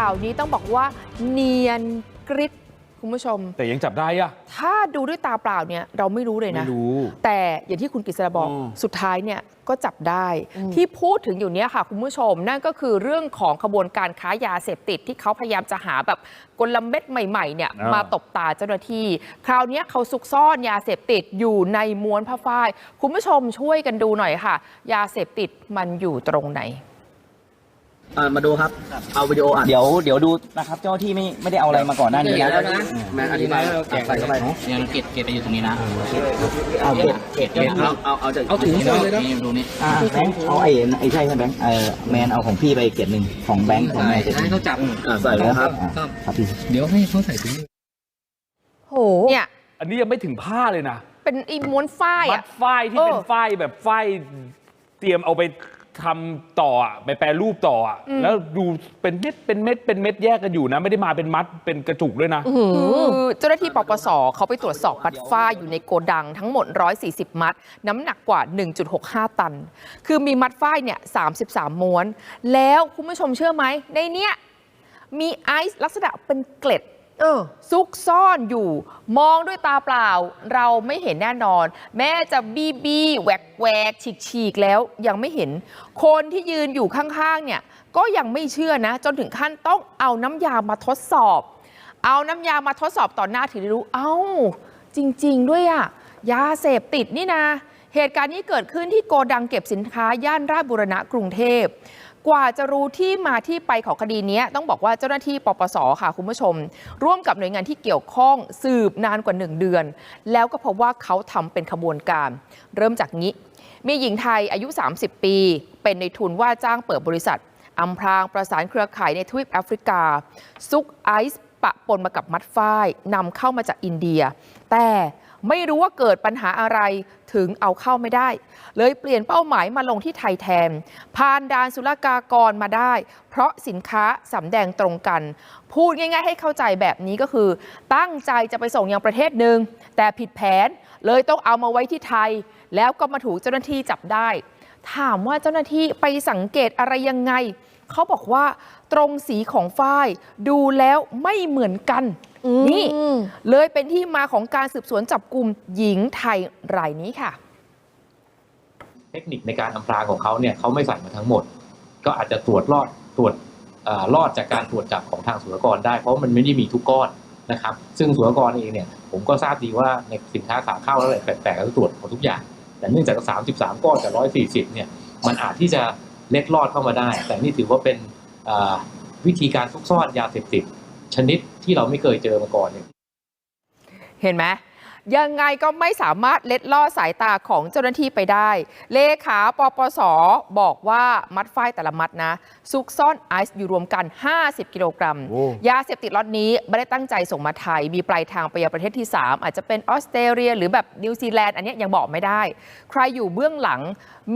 ข่าวนี้ต้องบอกว่าเนียนกริบคุณผู้ชม แต่ยังจับได้อะถ้าดูด้วยตาเปล่าเนี่ยเราไม่รู้เลยไม่นะรู้ แต่อย่างที่คุณกฤษณาบอกอืม สุดท้ายเนี่ยก็จับได้ ที่พูดถึงอยู่เนี้ยค่ะ คุณผู้ชม นั่นก็คือเรื่องของขบวนการค้ายาเสพติดที่เขาพยายามจะหาแบบกลเม็ดใหม่ๆเนี่ยมาตบตาเจ้าหน้าที่ คราวเนี้ยเขาซุกซ่อนยาเสพติดอยู่ในม้วนผ้าฝ้าย คุณผู้ชมช่วยกันดูหน่อยค่ะ ยาเสพติดมันอยู่ตรงไหน อ่ามาดูครับ เอาวิดีโออัดเดี๋ยวเดี๋ยวดูนะครับ เจ้าที่ไม่ไม่ได้เอาอะไรมาก่อนหน้านี้นะแล้วนะแม่อธิบายใส่เข้าไปเนี่ยเกตเกตไปอยู่ตรงนี้นะเอาเก็บเก็บเก็บเอาเอาเอาจากเอาถุงนี่ใส่เลยนะนี่ดูนี่อ่าแบงค์เอาไอ้ไอ้ใช่ใช่แบงค์เออแมนเอาของพี่ไปเกียรติหนึ่งของแบงค์ของแมนเกียรติหให้นึ่งเขาจับอ่าใส่แล้วครับอ่าครับพี่เดี๋ยวให้เขาใส่ถุงโหเนี่ยอันนี้ยังไม่ถึงผ้าเลยนะเป็นไอีม้วนฝ้ายมัอะดฝ้ายที่เออเป็นฝ้ายแบบฝ้ายเตรียมเอาไป ทำต่ออะไปแปรรูปต่ออะแล้วดูเป็นเม็ดเป็นเม็ดเป็นเม็ดแยกกันอยู่นะ ไม่ได้มาเป็นมัดเป็นกระจุกด้วยนะ คือเจ้าหน้าที่ปปสเขาไปตรวจสอบมัดฝ้ายอยู่ในโกดังทั้งหมด 140 มัด น้ำหนักกว่า 1.65 ตัน คือมีมัดฝ้ายเนี่ย 33 ม้วน แล้วคุณผู้ชมเชื่อไหมในเนี้ยมีไอซ์ลักษณะเป็นเกล็ด ซุกซ่อนอยู่ มองด้วยตาเปล่า เราไม่เห็นแน่นอน แม้จะบีบีแหวกแหวกฉีกฉีกแล้วยังไม่เห็น คนที่ยืนอยู่ข้างๆ เนี่ย ก็ยังไม่เชื่อนะ จนถึงขั้นต้องเอาน้ำยามาทดสอบ เอาน้ำยามาทดสอบต่อหน้าถึงได้รู้ เอ้า จริง ๆ ด้วยอะยาเสพติดนี่นะ เหตุการณ์นี้เกิดขึ้นที่โกดังเก็บสินค้าย่านราชบุรณะกรุงเทพ กว่าจะรู้ที่มาที่ไปของคดีนี้ต้องบอกว่าเจ้าหน้าที่ปปสค่ะคุณผู้ชม ร่วมกับหน่วยงานที่เกี่ยวข้องสืบนานกว่า 1 เดือน แล้วก็พบว่าเขาทำเป็นขบวนการ เริ่มจากนี้ มีหญิงไทยอายุ 30 ปี เป็นในทุนว่าจ้างเปิดบริษัทอำพรางประสานเครือข่ายในทวีปแอฟริกา ซุกไอซ์ ปะปนมากับมัดฝ้ายนำเข้ามาจากอินเดีย แต่ไม่รู้ว่าเกิดปัญหาอะไรถึงเอาเข้าไม่ได้ เลยเปลี่ยนเป้าหมายมาลงที่ไทยแทน ผ่านด่านศุลกากรมาได้ เพราะสินค้าสำแดงตรงกัน พูดง่าย ๆ ให้เข้าใจแบบนี้ก็คือ ตั้งใจจะไปส่งยังประเทศหนึ่งแต่ผิดแผนเลยต้องเอามาไว้ที่ไทย แล้วก็มาถูกเจ้าหน้าที่จับได้ ถามว่าเจ้าหน้าที่ไปสังเกตอะไรยังไง เขาบอกว่าตรงสีของฝ้ายดูแล้วไม่เหมือนกันนี่เลยเป็นที่มาของการสืบสวนจับกลุ่มหญิงไทยรายนี้ค่ะ เทคนิคในการอำพรางของเขาเนี่ยเขาไม่ใส่มาทั้งหมด ก็อาจจะตรวจรอดตรวจเอ่อรอดจากการตรวจจับของทางศุลกากรได้ เพราะมันไม่ได้มีทุกก้อนนะครับ ซึ่งศุลกากรเองเนี่ยผมก็ทราบดีว่าในสินค้าขาเข้าแล้วอะไรแปลกๆก็ตรวจหมดทุกอย่าง แต่เนื่องจาก 33 ก้อนกับ140 เนี่ยมันอาจที่จะ เล็ดลอดเข้ามาได้ แต่นี่ถือว่าเป็นวิธีการซุกซ่อนยาเสพติดชนิดที่เราไม่เคยเจอมาก่อนเนี่ยเห็นไหม ยังไงก็ไม่สามารถเล็ดลอดสายตาของเจ้าหน้าที่ไปได้ เลขาปปสบอกว่ามัดฝ้ายแต่ละมัดนะ ซุกซ่อนไอซ์อยู่รวมกัน 50 กิโลกรัมโอ้ยาเสพติดล็อตนี้ไม่ได้ตั้งใจส่งมาไทย มีปลายทางไปยังประเทศที่ 3 อาจจะเป็นออสเตรเลีย หรือแบบนิวซีแลนด์อันเนี้ยยังบอกไม่ได้ ใครอยู่เบื้องหลัง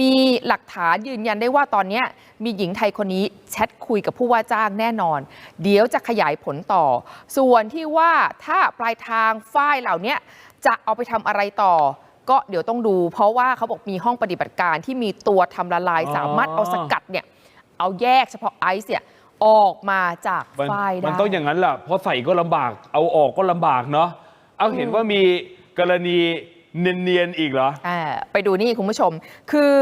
มีหลักฐานยืนยันได้ว่าตอนเนี้ยมีหญิงไทยคนนี้แชทคุยกับผู้ว่าจ้างแน่นอน เดี๋ยวจะขยายผลต่อ ส่วนที่ว่าถ้าปลายทางฝ้ายเหล่าเนี้ยจะเอาไปทำอะไรต่อ ก็เดี๋ยวต้องดู เพราะว่าเขาบอกมีห้องปฏิบัติการที่มีตัวทำละลายอ๋อสามารถเอาสกัดเนี่ยเอาแยกเฉพาะไอซ์เนี่ยออกมาจากมันฝ้ายได้มันต้องอย่างนั้นแหละเพราะใส่ก็ลำบาก เอาออกก็ลำบากเนาะเอาเห็นว่ามีกรณี เนียนๆอีกเหรออ่าไปดูนี่คุณผู้ชม คือ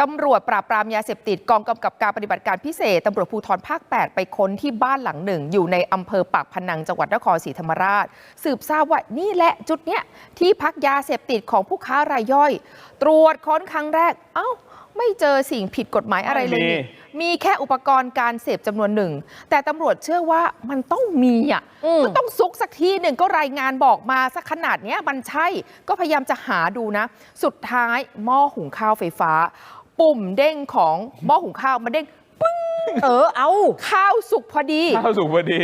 ตำรวจปราบปรามยาเสพติดกองกำกับการปฏิบัติการพิเศษตำรวจภูธรภาค 8 ไปค้นที่บ้านหลังหนึ่ง อยู่ในอำเภอปากพนังจังหวัดนครศรีธรรมราช สืบทราบว่านี่แหละจุดเนี้ยที่พักยาเสพติดของผู้ค้ารายย่อย ตรวจค้นครั้งแรก เอ้า ไม่เจอสิ่งผิดกฎหมายอะไรเลยนี่ไม่มีมีแค่อุปกรณ์การเสพจำนวนหนึ่ง แต่ตำรวจเชื่อว่ามันต้องมีอะมันต้องซุกสักที่หนึ่งก็รายงานบอกมาสักขนาดเนี้ยมันใช่ก็พยายามจะหาดูนะ สุดท้ายหม้อหุงข้าวไฟฟ้า ปุ่มเด้งของหม้อหุงข้าวมันเด้งปึ้งเออเอาข้าวสุกพอดี ข้าวสุกพอดี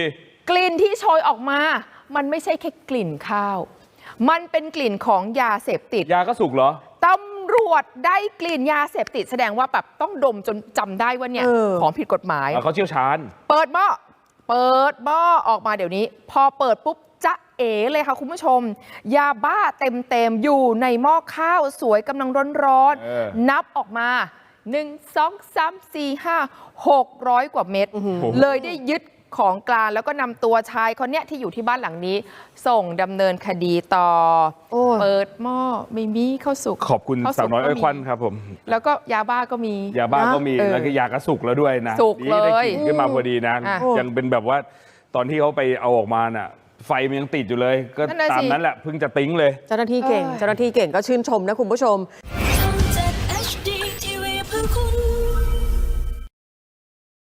กลิ่นที่โชยออกมา มันไม่ใช่แค่กลิ่นข้าว มันเป็นกลิ่นของยาเสพติด ยาก็สุกเหรอตำร วจได้กลิ่นยาเสพติดแสดงว่าแบบต้องดมจนจำได้ว่าเนี่ย เออ ของผิดกฎหมายอะเขาเชี่ยวชาญ เปิดหม้อ เปิดหม้อออกมาเดี๋ยวนี้ พอเปิดปุ๊บจะเอ๋เลยค่ะคุณผู้ชม ยาบ้าเต็มๆ อยู่ในหม้อข้าวสวยกำลังร้อนเออ ๆ นับออกมา 1 2 3 4 5 600 กว่าเม็ดอื้อหือเลยได้ยึด ของกลางแล้วก็นำตัวชายคนเนี้ยที่อยู่ที่บ้านหลังนี้ ส่งดำเนินคดีต่อ โอ้ยเปิดหม้อไม่มีข้าวสุกขอบคุณข้สาวน้อยก็อ้อยมีควันครับผม แล้วก็ยาบ้าก็มี ยาบ้านะก็มีเออแล้วก็ยากระสุกแล้วด้วยนะสุกนี่ได้เลยกลิ่นขึ้นมาพอดีนะ อะยังเป็นแบบว่าตอนที่เขาไปเอาออกมาน่ะ ไฟมันยังติดอยู่เลย ก็นั่นน่ะตามสิ นั้นแหละเพิ่งจะติ้งเลย เจ้าหน้าที่เก่ง เอ้ย เจ้าหน้าที่เก่งก็ชื่นชมนะคุณผู้ชม